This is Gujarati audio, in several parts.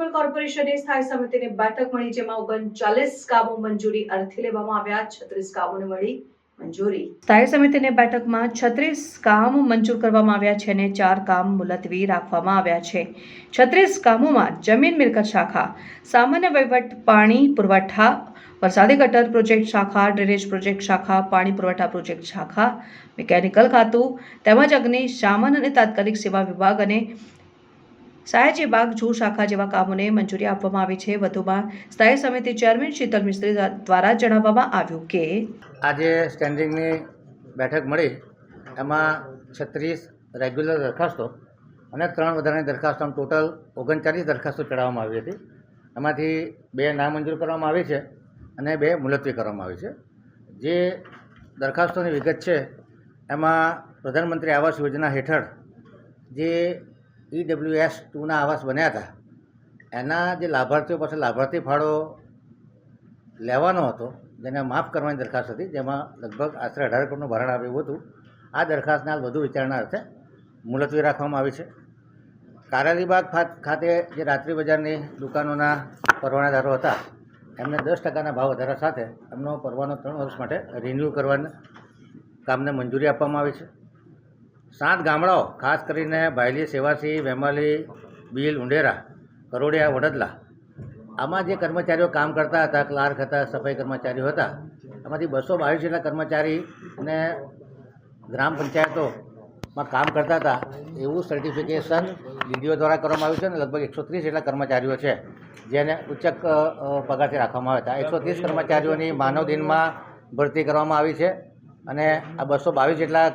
મ્યુનિસિપલ કોર્પોરેશનની સ્થાયી સમિતિની બેઠક મળી, જેમાં ઓગણચાલીસ કામો મંજૂરી અર્થે લેવામાં આવ્યા, છત્રીસ કામોને મળી મંજૂરી. સ્થાયી સમિતિની બેઠકમાં છત્રીસ કામ મંજૂર કરવામાં આવ્યા છે અને ચાર કામ મુલતવી રાખવામાં આવ્યા છે. છત્રીસ કામોમાં જમીન મિલકત શાખા, સામાન્ય વહીવટ, પાણી પુરવઠા, વરસાદી ગટર પ્રોજેક્ટ શાખા, ડ્રેનેજ પ્રોજેક્ટ શાખા, પાણી પુરવઠા પ્રોજેક્ટ શાખા, મિકેનિકલ ખાતું, તેમજ અગ્નિ શામન અને તાત્કાલિક સેવા વિભાગ અને સહાયક બાગ જૂ શાખા જેવા કામોને મંજૂરી આપવામાં આવી છે. વધુમાં સ્થાયી સમિતિ ચેરમેન શીતલ મિસ્ત્રી દ્વારા જણાવવામાં આવ્યું કે આજે સ્ટેન્ડિંગની બેઠક મળી. એમાં છત્રીસ રેગ્યુલર દરખાસ્તો અને ત્રણ વધારાની દરખાસ્તો ટોટલ ઓગણચાલીસ દરખાસ્તો ચડાવવામાં આવી હતી. એમાંથી બે નામંજૂર કરવામાં આવી છે અને બે મુલતવી કરવામાં આવી છે. જે દરખાસ્તોની વિગત છે, એમાં પ્રધાનમંત્રી આવાસ યોજના હેઠળ જે ઈડબ્લ્યુએસ ટુના આવાસ બન્યા હતા. એના જે લાભાર્થીઓ પાસે લાભાર્થી ફાળો લેવાનો હતો, જેને માફ કરવાની દરખાસ્ત હતી, જેમાં લગભગ આશરે અઢાર કરોડનું ભરણ આવ્યું હતું, આ દરખાસ્તના વધુ વિચારણા અર્થે મુલતવી રાખવામાં આવી છે. કારાલીબાગ ખાતે જે રાત્રિ બજારની દુકાનોના પરવાનાદારો હતા, એમને દસ ટકાના ભાવ વધારા સાથે એમનો પરવાનો ત્રણ વર્ષ માટે રિન્યૂ કરવાના કામને મંજૂરી આપવામાં આવી છે. સાત ગામડાઓ ખાસ કરીને ભાયલી સેવાસી વેમાલી બીલ ઉંડેરા કરોડિયા વડદલા આમાં જે કર્મચારીઓ કામ કરતા હતા ક્લાર્ક હતા સફાઈ કર્મચારીઓ હતા એમાંથી બસો બાવીસ જેટલા કર્મચારીને ગ્રામ પંચાયતોમાં કામ કરતા હતા એવું સર્ટિફિકેશન ડીડીઓ દ્વારા કરવામાં આવ્યું છે અને લગભગ એકસો ત્રીસ જેટલા કર્મચારીઓ છે જેને અ, પગારથી રાખવામાં આવ્યા હતા. એકસો ત્રીસ કર્મચારીઓની માનવ દિનમાં ભરતી કરવામાં આવી છે અને આ બસો બાવીસ જેટલા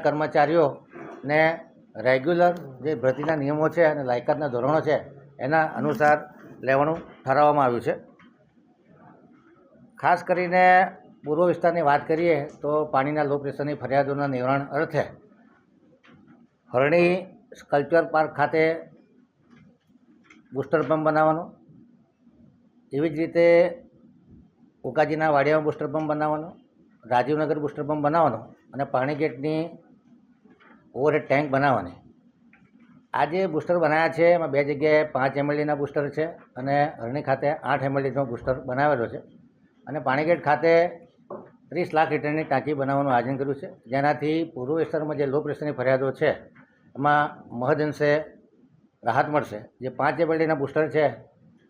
કર્મચારીઓને રેગ્યુલર જે ભરતીના નિયમો છે અને લાયકાતના ધોરણો છે, એના અનુસાર લેવાનું ઠરાવવામાં આવ્યું છે. ખાસ કરીને પૂર્વ વિસ્તારની વાત કરીએ તો પાણીના લો પ્રેશરની ફરિયાદોના નિવારણ અર્થે હરણી સ્કલ્પચર પાર્ક ખાતે બુસ્ટર પંપ બનાવવાનો, એવી જ રીતે ઉકાજીના વાડિયામાં બુસ્ટર પંપ બનાવવાનો, રાજીવનગર બુસ્ટર પંપ બનાવવાનો અને પાણી ગેટની ઓવરહેડ ટેન્ક બનાવવાની. આ જે બુસ્ટર બનાવ્યા છે, એમાં બે જગ્યાએ પાંચ એમએલડીના બુસ્ટર છે અને હરણી ખાતે આઠ એમએલડીનો બુસ્ટર બનાવેલો છે. અને પાણીગેટ ખાતે ત્રીસ લાખ લીટરની ટાંકી બનાવવાનું આયોજન કર્યું છે. જેનાથી પૂર્વ વિસ્તારમાં જે લો પ્રેશરની ફરિયાદો છે, એમાં મહદઅંશે રાહત મળશે. જે પાંચ એમએલડીના બુસ્ટર છે,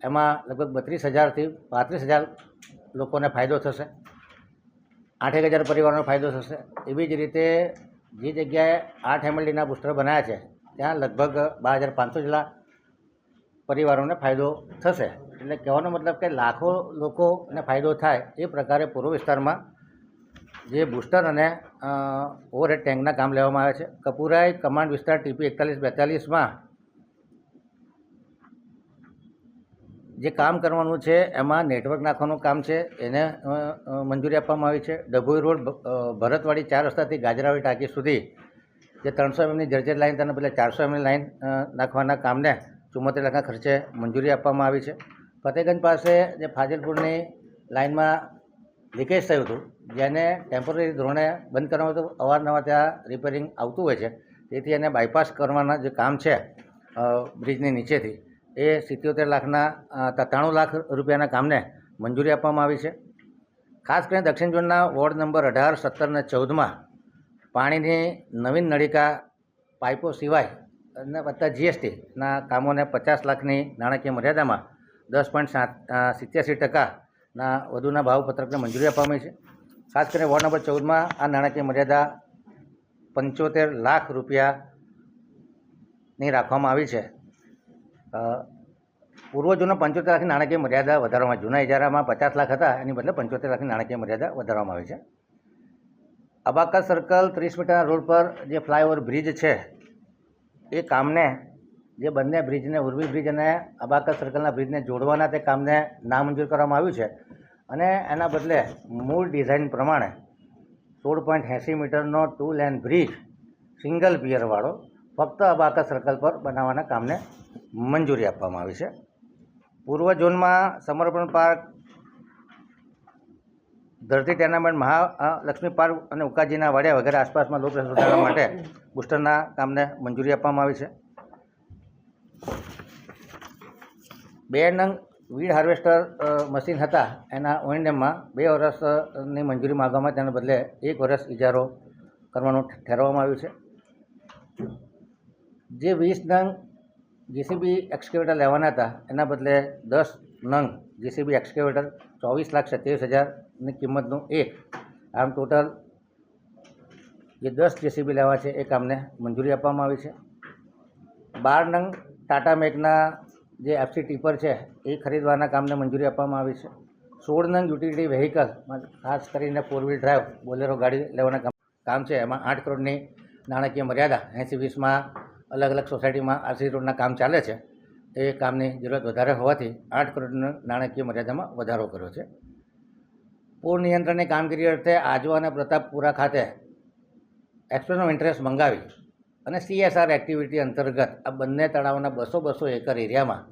એમાં લગભગ બત્રીસ હજારથી પાંત્રીસ હજાર લોકોને ફાયદો થશે. આઠેક હજાર પરિવારનો ફાયદો થશે. એવી જ રીતે જે જગ્યાએ આઠ એમએલડીના બુસ્ટર બનાવ્યા છે, ત્યાં લગભગ બાર હજાર પાંચસો જેટલા પરિવારોને ફાયદો થશે. એટલે કહેવાનો મતલબ કે લાખો લોકોને ફાયદો થાય એ પ્રકારે પૂર્વ વિસ્તારમાં જે બુસ્ટર અને ઓવરહેડ ટેન્કના કામ લેવામાં આવે છે. કપુરાઈ કમાન્ડ વિસ્તાર ટીપી એકતાલીસ બેતાલીસમાં જે કામ કરવાનું છે, એમાં નેટવર્ક નાખવાનું કામ છે, એને મંજૂરી આપવામાં આવી છે. ડભોઈ રોડ ભરતવાડી ચાર રસ્તાથી ગાજરાવાડી ટાંકી સુધી જે ત્રણસો એમની જર્જર લાઇન તેના પહેલાં ચારસો એમની લાઇન નાખવાના કામને ચુમ્મોતેર લાખના ખર્ચે મંજૂરી આપવામાં આવી છે. ફતેગંજ પાસે જે ફાજલપુરની લાઇનમાં લીકેજ થયું હતું, જેને ટેમ્પરરી ધોરણે બંધ કરવામાં હતું, અવારનવાર ત્યાં રિપેરિંગ આવતું હોય છે, તેથી એને બાયપાસ કરવાના જે કામ છે બ્રિજની નીચેથી એ સિત્યોતેર લાખના સત્તાણું લાખ રૂપિયાના કામને મંજૂરી આપવામાં આવી છે. ખાસ કરીને દક્ષિણ ઝોનના વોર્ડ નંબર અઢાર, સત્તર અને ચૌદમાં પાણીની નવીન નળિકા પાઇપો સિવાય અને વત્તા જીએસટીના કામોને પચાસ લાખની નાણાકીય મર્યાદામાં દસ પોઈન્ટ સાત સિત્યાસી ટકાના વધુના ભાવપત્રકને મંજૂરી આપવામાં આવી છે. ખાસ કરીને વોર્ડ નંબર ચૌદમાં આ નાણાકીય મર્યાદા પંચોતેર લાખ રૂપિયાની રાખવામાં આવી છે. અ, પૂર્વ જૂના પંચોતેર લાખની નાણાકીય મર્યાદા વધારવામાં જૂના ઇજારામાં પચાસ લાખ હતા એની બદલે પંચોતેર લાખની નાણાકીય મર્યાદા વધારવામાં આવી છે. અબાકા સર્કલ ત્રીસ મીટરના રોડ પર જે ફ્લાયઓવર બ્રિજ છે એ કામને જે બંને બ્રિજને ઉર્વી બ્રિજ અને અબાકા સર્કલના બ્રિજને જોડવાના તે કામને નામંજૂર કરવામાં આવ્યું છે. અને એના બદલે મૂળ ડિઝાઇન પ્રમાણે સોળ પોઈન્ટ એંસી મીટરનો ટુ લેન બ્રિજ સિંગલ પિયરવાળો ફક્ત અબાકા સર્કલ પર બનાવવાના કામને મંજૂરી આપવામાં આવી છે. પૂર્વ ઝોનમાં સમર્પણ પાર્ક, ધરતી ટેનામેન્ટ, મહાલક્ષ્મી પાર્ક અને ઉકાજીના વાડિયા વગેરે આસપાસમાં લોક સુધારવા માટે બુસ્ટરના કામને મંજૂરી આપવામાં આવી છે. બે નંગ વીડ હાર્વેસ્ટર મશીન હતા. એના ઓએનએમમાં બે વર્ષની મંજૂરી માગવામાં તેના બદલે એક વર્ષ ઇજારો કરવાનું ઠેરવવામાં આવ્યું છે. જે વીસ નંગ જીસીબી એક્સકેવેટર લેવાના હતા. એના બદલે દસ નંગ જીસીબી એક્સકેવેટર ચોવીસ લાખ સત્યાવીસ હજારની કિંમતનું એક. આમ ટોટલ જે દસ જેસીબી લેવા છે, એ કામને મંજૂરી આપવામાં આવી છે. બાર નંગ ટાટા મેકના જે એફસી ટીપર છે, એ ખરીદવાના કામને મંજૂરી આપવામાં આવી છે. સોળ નંગ યુટિલિટી વ્હીકલ ખાસ કરીને ફોર વ્હીલ ડ્રાઈવ બોલેરો ગાડી લેવાના કામ છે. એમાં આઠ કરોડની નાણાકીય મર્યાદા, એંસી વીસમાં અલગ અલગ સોસાયટીમાં આરસી રોડના કામ ચાલે છે. એ કામની જરૂરત વધારે હોવાથી આઠ કરોડની નાણાકીય મર્યાદામાં વધારો કર્યો છે. પૂર નિયંત્રણની કામગીરી અર્થે આજવા અને પ્રતાપપુરા ખાતે એક્સપ્રેસ ઓફ ઇન્ટરેસ્ટ મંગાવી અને સીએસઆર એક્ટિવિટી અંતર્ગત આ બંને તળાવના બસો બસો એકર એરિયામાં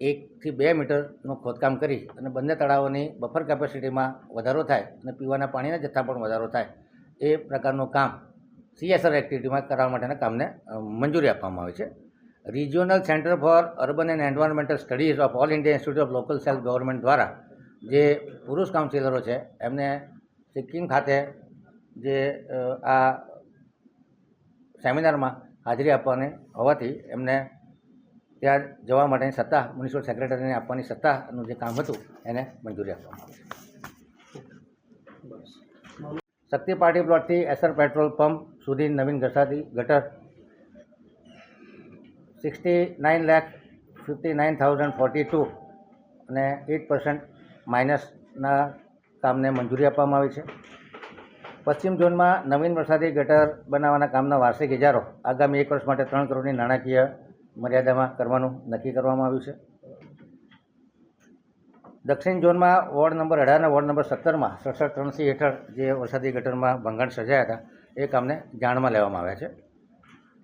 એકથી બે મીટરનું ખોદકામ કરી અને બંને તળાવોની બફર કેપેસિટીમાં વધારો થાય અને પીવાના પાણીના જથ્થા પણ વધારો થાય એ પ્રકારનું કામ સીએસઆર એક્ટિવિટીમાં કરાવવા માટેના કામને મંજૂરી આપવામાં આવે છે. Regional centre for urban and environmental studies of all India institute of local self government દ્વારા જે પુરુષ કાઉન્સિલરો છે એમને સિક્કિમ ખાતે જે આ સેમિનારમાં હાજરી આપવાની હોવાથી એમને ત્યાં જવા માટેની સત્તા મ્યુનિસિપલ સેક્રેટરીને આપવાની સત્તાનું જે કામ હતું એને મંજૂરી આપવામાં આવી શક્તિ પાર્ટી પ્લોટથી એસર પેટ્રોલ પંપ સુધી નવીન ઘસાતી ગટર. Sixty nine lakh fifty nine thousand forty two અને એટ પર્સન્ટ માઇનસના કામને મંજૂરી આપવામાં આવી છે. પશ્ચિમ ઝોનમાં નવીન વરસાદી ગટર બનાવવાના કામના વાર્ષિક ઇજારો આગામી એક વર્ષ માટે ત્રણ કરોડની નાણાકીય મર્યાદામાં કરવાનું નક્કી કરવામાં આવ્યું છે. દક્ષિણ ઝોનમાં વોર્ડ નંબર અઢાર અને વોર્ડ નંબર સત્તરમાં સડસઠ ત્રણસી હેઠળ જે વરસાદી ગટરમાં ભંગાણ સર્જાયા હતા એ અમને જાણમાં લેવામાં આવ્યા છે.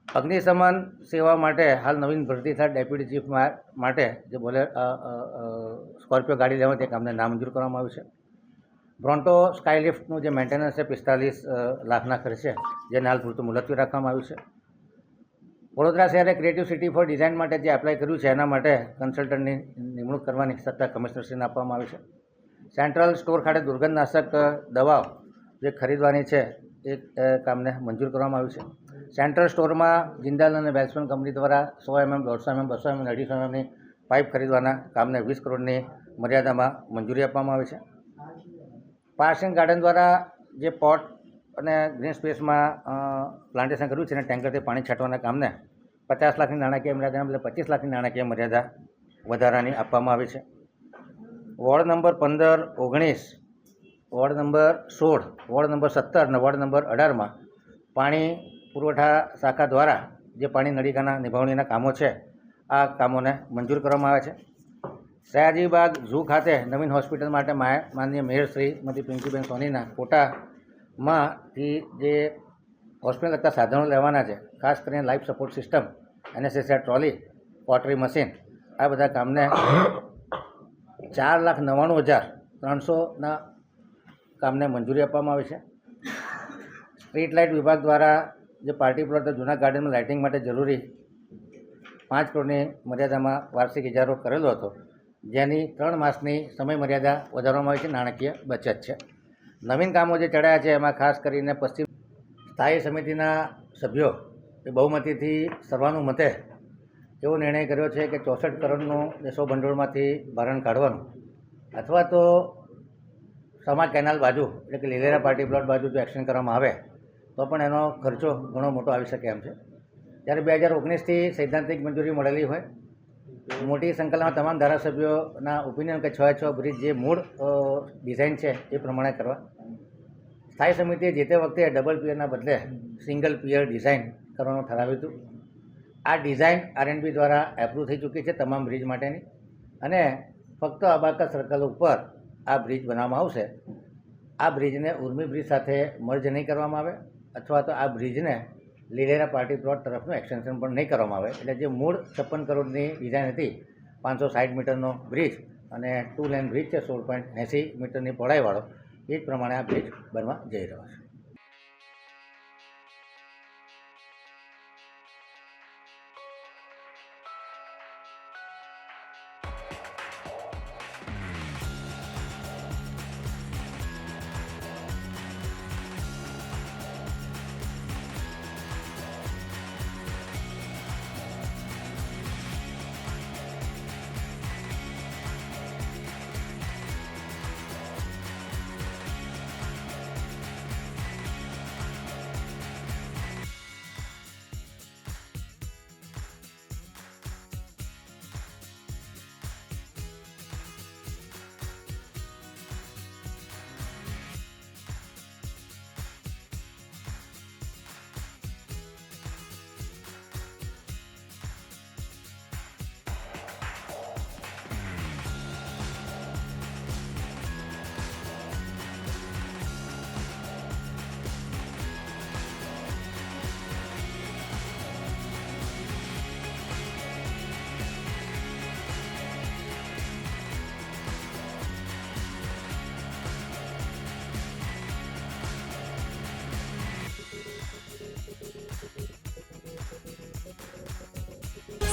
અગ્નિશમન સેવા માટે હાલ નવીન ભરતી થાય ડેપ્યુટી ચીફ માટે જે બોલે સ્કોર્પિયો ગાડી લેવા તે કામને નામંજૂર કરવામાં આવ્યું છે. બ્રોન્ટો સ્કાયલિફ્ટનું જે મેન્ટેનન્સ છે, પિસ્તાલીસ લાખના ખર્ચે, જેને હાલ પૂરતું મુલતવી રાખવામાં આવ્યું છે. વડોદરા શહેરે ક્રિએટિવ સિટી ફોર ડિઝાઇન માટે જે એપ્લાય કર્યું છે, એના માટે કન્સલ્ટન્ટની નિમણૂક કરવાની સત્તા કમિશનરશ્રીને આપવામાં આવી છે. સેન્ટ્રલ સ્ટોર ખાતે દુર્ગંધનાશક દવાઓ જે ખરીદવાની છે એ કામને મંજૂર કરવામાં આવ્યું છે. સેન્ટ્રલ સ્ટોરમાં જિંદાલ અને વેલ્સમેન કંપની દ્વારા સો એમએમ, દોઢસો એમએમ, બસો એમએમ અઢીસો એમએમની પાઇપ ખરીદવાના કામને વીસ કરોડની મર્યાદામાં મંજૂરી આપવામાં આવી છે. પાર્સિંગ ગાર્ડન દ્વારા જે પોટ અને ગ્રીન સ્પેસમાં પ્લાન્ટેશન કર્યું છે અને ટેન્કરથી પાણી છાંટવાના કામને પચાસ લાખની નાણાકીય મર્યાદા બદલે પચીસ લાખની નાણાકીય મર્યાદા વધારાની આપવામાં આવી છે. વોર્ડ નંબર પંદર ઓગણીસ વોર્ડ નંબર સોળ, વોર્ડ નંબર સત્તર અને વોર્ડ નંબર અઢારમાં પાણી પુરવઠા શાખા દ્વારા જે પાણી નળિકાના નિભાવણીના કામો છે, આ કામોને મંજૂર કરવામાં આવે છે. સયાજીબાગ ઝૂ ખાતે નવીન હોસ્પિટલ માટે માનનીય મેયર શ્રીમતી પિંકીબેન સોનીના કોટામાંથી જે હોસ્પિટલ લગતા સાધનો લેવાના છે, ખાસ કરીને life support system NSSR trolley, pottery machine, આ બધા કામને ચાર લાખ નવ્વાણું હજાર ત્રણસોના કામને મંજૂરી આપવામાં આવી છે? સ્ટ્રીટ લાઇટ વિભાગ દ્વારા જે પાર્ટી પ્લોટ જૂના ગાર્ડનમાં લાઇટિંગ માટે જરૂરી પાંચ કરોડની મર્યાદામાં વાર્ષિક ઇજારો કરેલો હતો. જેની ત્રણ માસની સમય મર્યાદા વધારવામાં આવી છે. નાણાકીય બચત છે. નવીન કામો જે ચડાયા છે, એમાં ખાસ કરીને પશ્ચિમ સ્થાયી સમિતિના સભ્યો એ બહુમતીથી સર્વાનુમતે એવો નિર્ણય કર્યો છે કે ચોસઠ કરોડનું દેશો ભંડોળમાંથી ભારણ કાઢવાનું. અથવા તો સમા કેનાલ બાજુ, એટલે કે લીલેરા પાર્ટી પ્લોટ બાજુ જો એક્શન કરવામાં આવે, તો પણ એનો ખર્ચો ઘણો મોટો આવી શકે એમ છે. જ્યારે બે હજાર ઓગણીસથી સૈદ્ધાંતિક મંજૂરી મળેલી હોય, મોટી સંકલનમાં તમામ ધારાસભ્યોના ઓપિનિયન કે છ છ બ્રિજ જે મૂળ ડિઝાઇન છે એ પ્રમાણે કરવા. સ્થાયી સમિતિએ જે તે વખતે ડબલ પિયરના બદલે સિંગલ પિયર ડિઝાઇન કરવાનું ઠરાવ્યું હતું. આ ડિઝાઇન આરએનબી દ્વારા એપ્રુવ થઈ ચૂકી છે તમામ બ્રિજ માટેની. અને ફક્ત અબાકા સર્કલ ઉપર આ બ્રિજ બનાવવામાં આવશે, આ બ્રિજને ઉર્મી બ્રિજ સાથે મર્જ નહીં કરવામાં આવે અથવા તો આ બ્રિજને લીલેરા પાર્ટી પ્લોટ તરફનું એક્સટેન્શન પણ નહીં કરવામાં આવે. એટલે જે મૂળ છપ્પન કરોડની ડિઝાઇન હતી, પાંચસો સાઠ મીટરનો બ્રિજ અને ટુ લેન બ્રિજ છે, સોળ પોઈન્ટ એંસી મીટરની પહોળાઈવાળો એ જ પ્રમાણે આ બ્રિજ બનવા જઈ રહ્યો છે.